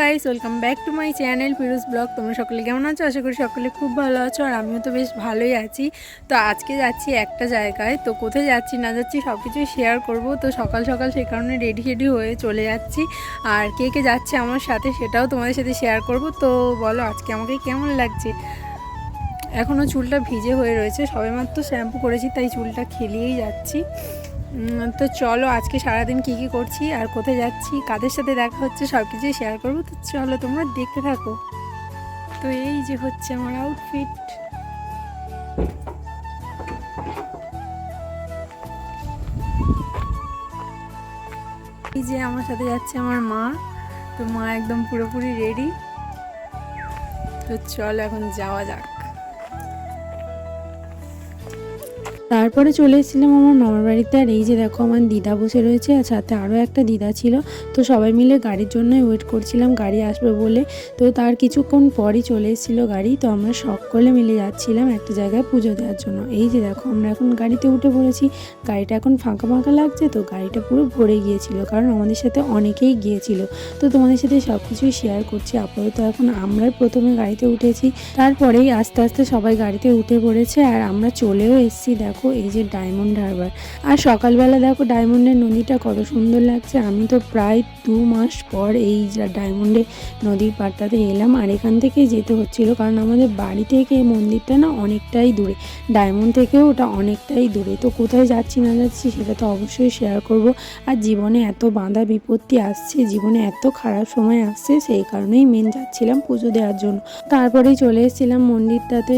Guys welcome back to my channel পিরুস blog তোমরা সকলে কেমন আছো? আশা করি সকলে খুব ভালো আছো, আর আমিও তো বেশ ভালোই আছি। তো আজকে যাচ্ছি একটা জায়গায়। তো কোথায় যাচ্ছি না যাচ্ছি সব কিছুই শেয়ার করব। তো সকাল সকাল সেই কারণে রেডি রেডি হয়ে চলে যাচ্ছি। আর কে কে যাচ্ছে আমার সাথে সেটাও তোমাদের সাথে শেয়ার করব। তো বলো, আজকে আমাকে কেমন লাগছে? এখনও চুলটা ভিজে হয়ে রয়েছে। সবেমাত্র শ্যাম্পু করেছি, তাই চুলটা খেলিয়েই যাচ্ছি। তো চলো আজকে সারাদিন কী কী করছি আর কোথায় যাচ্ছি, কাদের সাথে দেখা হচ্ছে সব কিছুই শেয়ার করব। তো চলো তোমরা দেখতে থাকো। তো এই যে হচ্ছে আমার আউটফিট এই যে আমার সাথে যাচ্ছে আমার মা। তো মা একদম পুরোপুরি রেডি তো চলো এখন যাওয়া যাক। তারপরে চলে এসেছিলাম আমার মামার বাড়িতে। আর এই যে দেখো, আমার দিদা বসে রয়েছে, আর সাথে আরও একটা দিদা ছিল। তো সবাই মিলে গাড়ির জন্যই ওয়েট করছিলাম, গাড়ি আসবে বলে। তো তার কিছুক্ষণ পরই চলে এসেছিল গাড়ি। তো আমরা সকলে মিলে যাচ্ছিলাম একটা জায়গায় পুজো দেওয়ার জন্য। এই যে দেখো, আমরা এখন গাড়িতে উঠে পড়েছি। গাড়িটা এখন ফাঁকা ফাঁকা লাগছে, তো গাড়িটা পুরো ভরে গিয়েছিল। কারণ আমাদের সাথে অনেকেই গিয়েছিল। তো তোমাদের সাথে সব কিছুই শেয়ার করছি। আপাতত এখন আমরাই প্রথমে গাড়িতে উঠেছি। তারপরেই আস্তে আস্তে সবাই গাড়িতে উঠে পড়েছে, আর আমরা চলেও এসেছি, দেখো। এই যে ডায়মন্ড হারবার। আর সকালবেলা দেখো ডায়মন্ডের নদীটা কত সুন্দর লাগছে। আমি তো প্রায় দু মাস পর এই ডায়মন্ডের নদীর পাড়টাতে এলাম। আর এখান থেকে যেতে হচ্ছিল, কারণ আমাদের বাড়ি থেকে এই মন্দিরটা না অনেকটাই দূরে। ডায়মন্ড থেকেও ওটা অনেকটাই দূরে। তো কোথায় যাচ্ছি, না যাচ্ছি সেটা তো অবশ্যই শেয়ার করব। আর জীবনে এত বাঁধা বিপত্তি আসছে, জীবনে এত খারাপ সময় আসছে, সেই কারণেই মেন যাচ্ছিলাম পুজো দেওয়ার জন্য। তারপরেই চলে এসেছিলাম মন্দিরটাতে।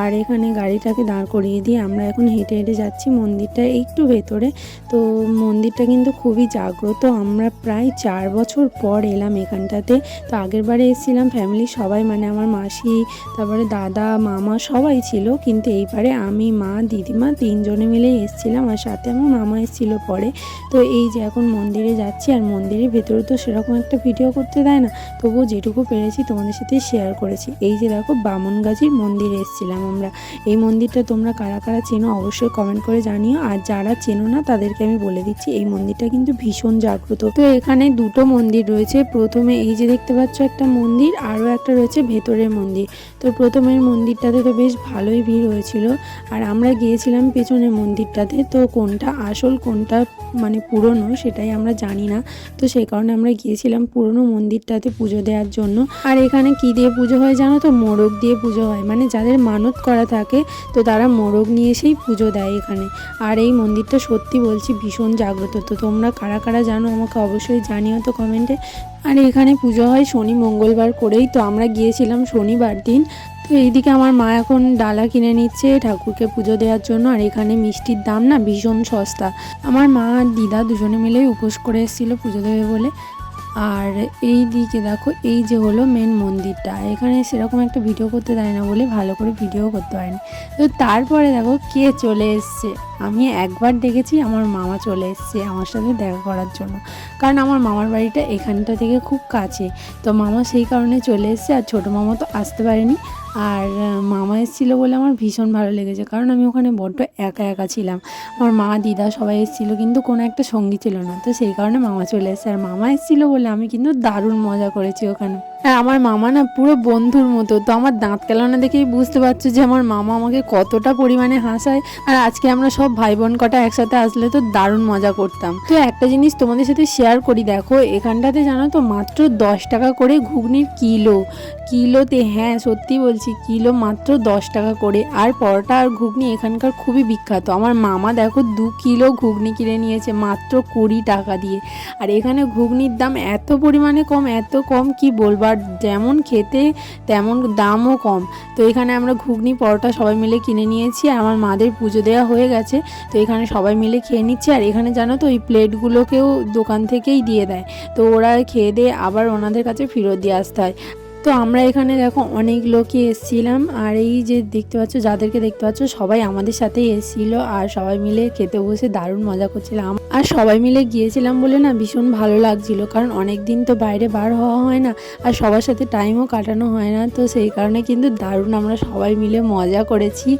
আর এখানে গাড়িটাকে দাঁড় করিয়ে দিয়ে আমরা এখন হেঁটে হেঁটে যাচ্ছি। মন্দিরটা একটু ভেতরে। তো মন্দিরটা কিন্তু খুবই জাগ্রত। আমরা প্রায় চার বছর পর এলাম এখানটাতে। তো আগের বারে এসেছিলাম ফ্যামিলির সবাই মানে আমার মাসি, তারপরে দাদা, মামা সবাই ছিল। কিন্তু এইবারে আমি, মা, দিদিমা তিনজনে মিলেই এসেছিলাম। আর সাথে আমার মামা এসেছিল পরে। তো এই যে এখন মন্দিরে যাচ্ছি, আর মন্দিরের ভেতরে তো সেরকম একটা ভিডিও করতে দেয় না। তবুও যেটুকু পেরেছি তোমাদের সাথে শেয়ার করেছি। এই যে দেখো বামনগাজির মন্দিরে এসেছিলাম। আমরা। এই মন্দিরটা তোমরা কারা কারা চেনো অবশ্যই কমেন্ট করে জানিও। আর যারা চেনো না, তাদেরকে আমি বলে দিচ্ছি, এই মন্দিরটা কিন্তু ভীষণ জাগ্রত। তো এখানে দুটো মন্দির রয়েছে। প্রথমে এই যে দেখতে পাচ্ছ একটা মন্দির, আরও একটা রয়েছে ভেতরের মন্দির। তো প্রথমের মন্দিরটাতে তো বেশ ভালোই ভিড় হয়েছিল। আর আমরা গিয়েছিলাম পেছনের মন্দিরটাতে। তো কোনটা আসল, কোনটা মানে পুরনো, সেটাই আমরা জানি না। তো সেই কারণে আমরা গিয়েছিলাম পুরনো মন্দিরটাতে পুজো দেওয়ার জন্য। আর এখানে কি দিয়ে পুজো হয় জানো তো? মোরগ দিয়ে পুজো হয়। মানে যাদের মানত করা থাকে, তো তারা মোরগ নিয়ে এসেই পুজো দেয় এখানে। আর এই মন্দিরটা সত্যি বলছি ভীষণ জাগ্রত। তো তোমরা কারা কারা জানো আমাকে অবশ্যই জানিও তো কমেন্টে। আর এখানে পুজো হয় শনি, মঙ্গলবার করেই, তো আমরা গিয়েছিলাম শনিবার দিন। তো এইদিকে আমার মা এখন ডালা কিনে নিচ্ছে ঠাকুরকে পুজো দেওয়ার জন্য, আর এখানে মিষ্টির দাম না ভীষণ সস্তা। আমার মা আর দিদা দুজনে মিলেই উপোস করে এসেছিল পুজো দেবে বলে। আর এই দিকে দেখো, এই যে হলো মেন মন্দিরটা। এখানে সেরকম একটা ভিডিও করতে দেয় না বলে ভালো করে ভিডিও করতে পারেনি। তো তারপরে দেখো কে চলে এসছে। আমি একবার দেখেছি, আমার মামা চলে এসছে আমার সাথে দেখা করার জন্য। কারণ আমার মামার বাড়িটা এখানটা থেকে খুব কাছে। তো মামা সেই কারণে চলে এসছে আর ছোটো মামা তো আসতে পারেনি। আর মামা এসেছিল বলে আমার ভীষণ ভালো লেগেছে। কারণ আমি ওখানে বড্ড একা একা ছিলাম। আমার মা, দিদা সবাই এসেছিল, কিন্তু কোনো একটা সঙ্গী ছিল না। তো সেই কারণে মামা চলে এসেছে। আর মামা এসেছিল বলে আমি কিন্তু দারুণ মজা করেছি ওখানে। আর আমার মামা না পুরো বন্ধুর মতো। তো আমার দাঁত কেলানো দেখেই বুঝতে পারছ যে আমার মামা আমাকে কতটা পরিমাণে হাসায়। আর আজকে আমরা সব ভাই বোন কটা একসাথে আসলে তো দারুণ মজা করতাম। তো একটা জিনিস তোমাদের সাথে শেয়ার করি, দেখো, এখানটাতে জানো তো মাত্র দশ টাকা করে ঘুগনির কিলো। কিলোতে হ্যাঁ সত্যি বলছি, কিলো মাত্র দশ টাকা করে। আর পরোটা আর ঘুগনি এখানকার খুবই বিখ্যাত। আমার মামা দেখো দু কিলো ঘুগনি কিনে নিয়েছে মাত্র কুড়ি টাকা দিয়ে। আর এখানে ঘুগনির দাম এত পরিমাণে কম, এত কম কি বলব? আর যেমন খেতে, তেমন দামও কম। তো এখানে আমরা ঘুগনি, পরোটা সবাই মিলে কিনে নিয়েছি। আমার মাদের পুজো দেওয়া হয়ে গেছে। তো এখানে সবাই মিলে খেয়ে নিচ্ছে। আর এখানে জানো তো, ওই প্লেটগুলোকেও দোকান থেকেই দিয়ে দেয়। তো ওরা খেয়ে দিয়ে আবার ওনাদের কাছে ফেরত দিয়ে আসতে হয়। তো আমরা এখানে দেখো অনেক লোকই এসছিলাম। আর এই যে দেখতে পাচ্ছ, যাদেরকে দেখতে পাচ্ছ, সবাই আমাদের সাথেই এসেছিল। আর সবাই মিলে খেতে বসে দারুণ মজা করছিলাম। আর সবাই মিলে গিয়েছিলাম বলে না ভীষণ ভালো লাগছিল, কারণ অনেক দিন তো বাইরে বার হওয়া হয় না আর সবার সাথে টাইমও কাটানো হয় না, তো সেই কারণে কিন্তু দারুণ আমরা সবাই মিলে মজা করেছি।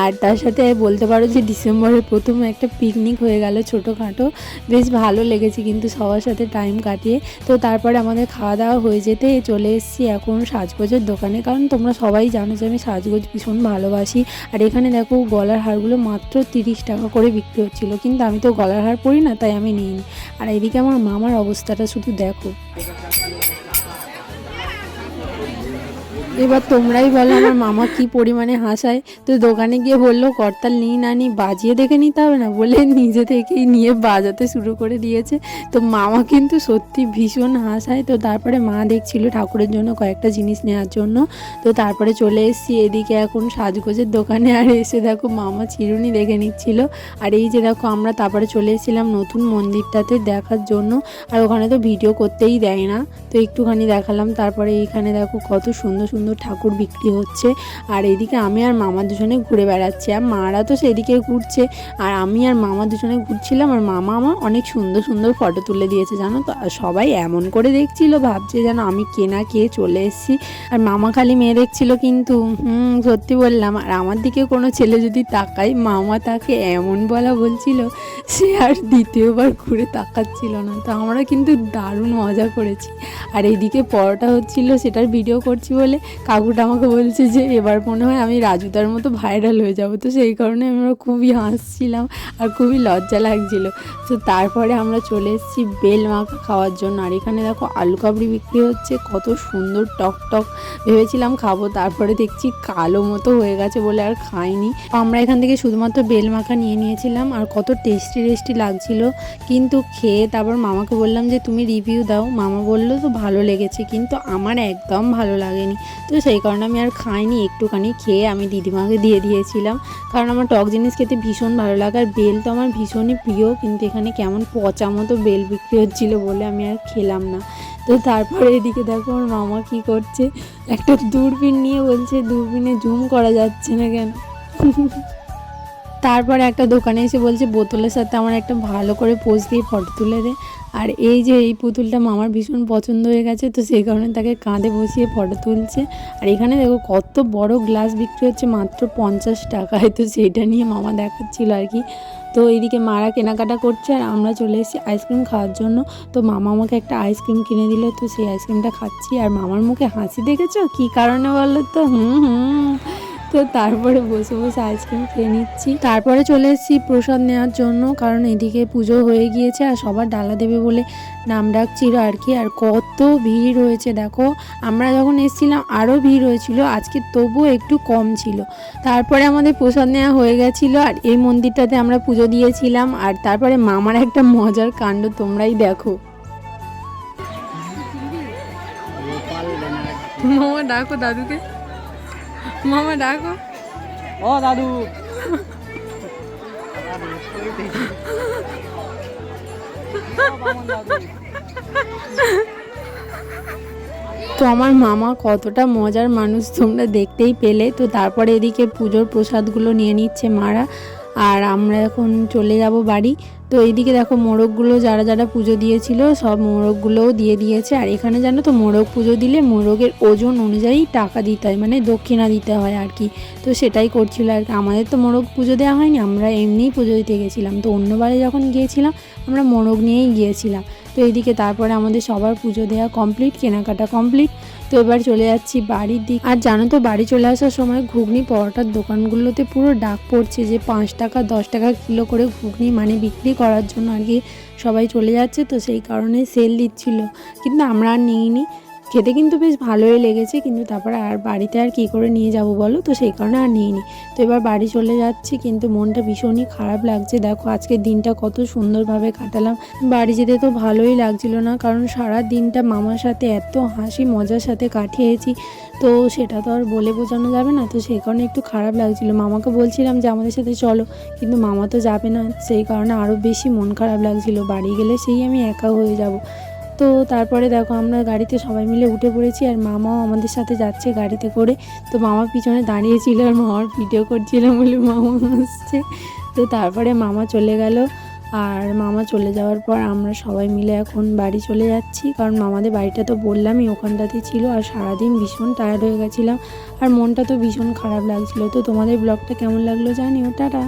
আর তার সাথে বলতে পারো যে ডিসেম্বরের প্রথম একটা পিকনিক হয়ে গেল ছোটোখাটো, বেশ ভালো লেগেছে কিন্তু সবার সাথে টাইম কাটিয়ে। তো তারপরে আমাদের খাওয়া দাওয়া হয়ে যেতে চলে এসেছি এখন সাজগোজের দোকানে, কারণ তোমরা সবাই জানো যে আমি সাজগোজ ভীষণ ভালোবাসি। আর এখানে দেখো গলার হারগুলো মাত্র তিরিশ টাকা করে বিক্রি হচ্ছিল, কিন্তু আমি তো গলার হার না তাই আমি নিইনি। আর এদিকে আমার মামার অবস্থাটা শুধু দেখো। এবার তোমরাই বলো আমার মামা কি পরিমাণে হাসায়। তো দোকানে গিয়ে বলল, করতাল নিই না নি, বাজিয়ে দেখে নিতে হবে না। বলে নিজে থেকেই নিয়ে বাজাতে শুরু করে দিয়েছে। তো মামা কিন্তু সত্যি ভীষণ হাসায়। তো তারপরে মা দেখছিল ঠাকুরের জন্য কয়েকটা জিনিস নেওয়ার জন্য। তো তারপরে চলে এসেছি এদিকে এখন সাজগোজের দোকানে। আর এসে দেখো মামা চিরুনি দেখে নিচ্ছিল। আর এই যে দেখো আমরা তারপরে চলে এসেছিলাম নতুন মন্দিরটাতে দেখার জন্য। আর ওখানে তো ভিডিও করতেই দেয় না। তো একটুখানি দেখালাম। তারপরে এইখানে দেখো কত সুন্দর সুন্দর ঠাকুর বিক্রি হচ্ছে। আর এদিকে আমি আর মামা দুজনে ঘুরে বেড়াচ্ছি। আর মারা তো সেদিকে ঘুরছে। আর আমি আর মামা দুজনে ঘুরছিলাম আর মামা আমার অনেক সুন্দর সুন্দর ফটো তুলে দিয়েছে, জানো তো? সবাই এমন করে দেখছিল, ভাবছে যেন আমি কেনা কে চলে এসেছি। আর মামা খালি মেয়ে দেখছিল কিন্তু, হুম, সত্যি বললাম। আর আমার দিকে কোনো ছেলে যদি তাকায়, মামা তাকে এমন বলা বলছিল, সে আর দ্বিতীয়বার ঘুরে তাকাচ্ছিল না। তো আমরা কিন্তু দারুণ মজা করেছি। আর এইদিকে পরোটা হচ্ছিল, সেটার ভিডিও করছি বলে কাকুটা আমাকে বলছে যে, এবার মনে হয় আমি রাজুদার মতো ভাইরাল হয়ে যাব। তো সেই কারণে আমরা খুবই হাসছিলাম আর খুবই লজ্জা লাগছিল। তো তারপরে আমরা চলে এসেছি বেল মাখা খাওয়ার জন্য। আর এখানে দেখো আলু কাবড়ি বিক্রি হচ্ছে, কত সুন্দর টক টক। ভেবেছিলাম খাব, তারপরে দেখছি কালো মতো হয়ে গেছে বলে আর খাইনি। আমরা এখান থেকে শুধুমাত্র বেল মাখা নিয়ে নিয়েছিলাম আর কত টেস্টি টেস্টি লাগছিল। কিন্তু খেয়ে তারপর মামাকে বললাম যে, তুমি রিভিউ দাও। মামা বলল, তো ভালো লেগেছে। কিন্তু আমার একদম ভালো লাগেনি। তো সেই কারণে আমি আর খাইনি, একটুখানি খেয়ে আমি দিদিমাকে দিয়ে দিয়েছিলাম। কারণ আমার টক জিনিস খেতে ভীষণ ভালো লাগে, আর বেল তো আমার ভীষণই প্রিয়, কিন্তু এখানে কেমন পচা মতো বেল বিক্রি হচ্ছিল বলে আমি আর খেলাম না। তো তারপরে এদিকে দেখো আমার মামা কী করছে, একটা দূরবীন নিয়ে বলছে, দূরবীনে জুম করা যাচ্ছে না কেন? তারপরে একটা দোকানে এসে বলছে, বোতলের সাথে আমার একটা ভালো করে পোজ দিয়ে ফটো তুলে দে। আর এই যে এই পুতুলটা মামার ভীষণ পছন্দ হয়ে গেছে, তো সেই কারণে তাকে কাঁধে বসিয়ে ফটো তুলছে। আর এখানে দেখো কত বড় গ্লাস বিক্রি হচ্ছে, মাত্র পঞ্চাশ টাকায়। তো সেইটা নিয়ে মামা দেখাচ্ছিল আর কি। তো এইদিকে মারা কেনাকাটা করছে আর আমরা চলে এসেছি আইসক্রিম খাওয়ার জন্য। তো মামা আমাকে একটা আইসক্রিম কিনে দিল, তো সেই আইসক্রিমটা খাচ্ছি। আর মামার মুখে হাসি দেখেছ? কী কারণে বলল তো? হুম হুম। তো তারপরে বসে বসে আইসক্রিম খেয়ে নিচ্ছি। তারপরে চলে এসেছি প্রসাদ নেওয়ার জন্য কারণ এদিকে পুজো হয়ে গিয়েছে আর সবার ডালা দেবে বলে নাম ডাকছিল আর কি। আর কত ভিড় হয়েছে দেখো আমরা যখন এসেছিলাম আরও ভিড় হয়েছিল আজকে তবুও একটু কম ছিল। তারপরে আমাদের প্রসাদ নেওয়া হয়ে গেছিল আর এই মন্দিরটাতে আমরা পুজো দিয়েছিলাম আর তারপরে মামার একটা মজার কাণ্ড তোমরাই দেখো। মামা ডাকো দাদুকে। মামা ডাকো। ও দাদু। তো আমার মামা কতটা মজার মানুষ তোমরা দেখতেই পেলে। তো তারপরে এদিকে পুজোর প্রসাদগুলো নিয়ে নিচ্ছে মারা। আর আমরা এখন চলে যাব বাড়ি। তো এইদিকে দেখো মোরগগুলো যারা যারা পুজো দিয়েছিল, সব মোরগগুলোও দিয়ে দিয়েছে। আর এখানে জানো তো মোরগ পুজো দিলে মোরগের ওজন অনুযায়ী টাকা দিতে হয় মানে দক্ষিণা দিতে হয় আর কি। তো সেটাই করছিল আর কি। আমাদের তো মোরগ পুজো দেওয়া হয়নি, আমরা এমনিই পুজো দিতে গেছিলাম। তো অন্যবারে যখন গিয়েছিলাম, আমরা মোরগ নিয়েই গিয়েছিলাম। তো এইদিকে তারপরে আমাদের সবার পুজো দেওয়া কমপ্লিট কেনাকাটা কমপ্লিট তো এবার চলে যাচ্ছি বাড়ির দিক। আর জানো তো বাড়ি চলে আসার সময় ঘুগনি পরোটার দোকানগুলোতে পুরো ডাক পড়ছে যে পাঁচ টাকা, দশ টাকা কিলো করে ঘুগনি মানে বিক্রি করার জন্য আর কি সবাই চলে যাচ্ছে। তো সেই কারণে সেল দিচ্ছিল। কিন্তু আমরা আর নিইনি। খেতে কিন্তু বেশ ভালোই লেগেছে, কিন্তু তারপরে আর বাড়িতে আর কী করে নিয়ে যাব বলো? তো সেই কারণে আর নিইনি। তো এবার বাড়ি চলে যাচ্ছি, কিন্তু মনটা ভীষণই খারাপ লাগছে। দেখো আজকের দিনটা কত সুন্দরভাবে কাটালাম। বাড়ি যেতে তো ভালোই লাগছিল না, কারণ সারা দিনটা মামার সাথে এত হাসি মজার সাথে কাটিয়েছি। তো সেটা তো আর বলে বোঝানো যাবে না, তো সেই কারণে একটু খারাপ লাগছিল। মামাকে বলছিলাম যে, আমাদের সাথে চলো। কিন্তু মামা তো যাবে না, সেই কারণে আরও বেশি মন খারাপ লাগছিল। বাড়ি গেলে সেই আমি একা হয়ে যাব। তো তারপরে দেখো আমরা গাড়িতে সবাই মিলে উঠে পড়েছি আর মামাও আমাদের সাথে যাচ্ছে গাড়িতে করে। তো মামা পিছনে দাঁড়িয়েছিল আর মামার ভিডিও করছিলাম বলে মামা আসছে তো তারপরে মামা চলে গেল আর মামা চলে যাওয়ার পর আমরা সবাই মিলে এখন বাড়ি চলে যাচ্ছি। কারণ মামাদের বাড়িটা তো বললামই ওখানটাতেই ছিল আর সারাদিন ভীষণ টায়ার্ড হয়ে গেছিলাম। আর মনটা তো ভীষণ খারাপ লাগছিল। তো তোমাদের ব্লগটা কেমন লাগল জানিও। টাটা।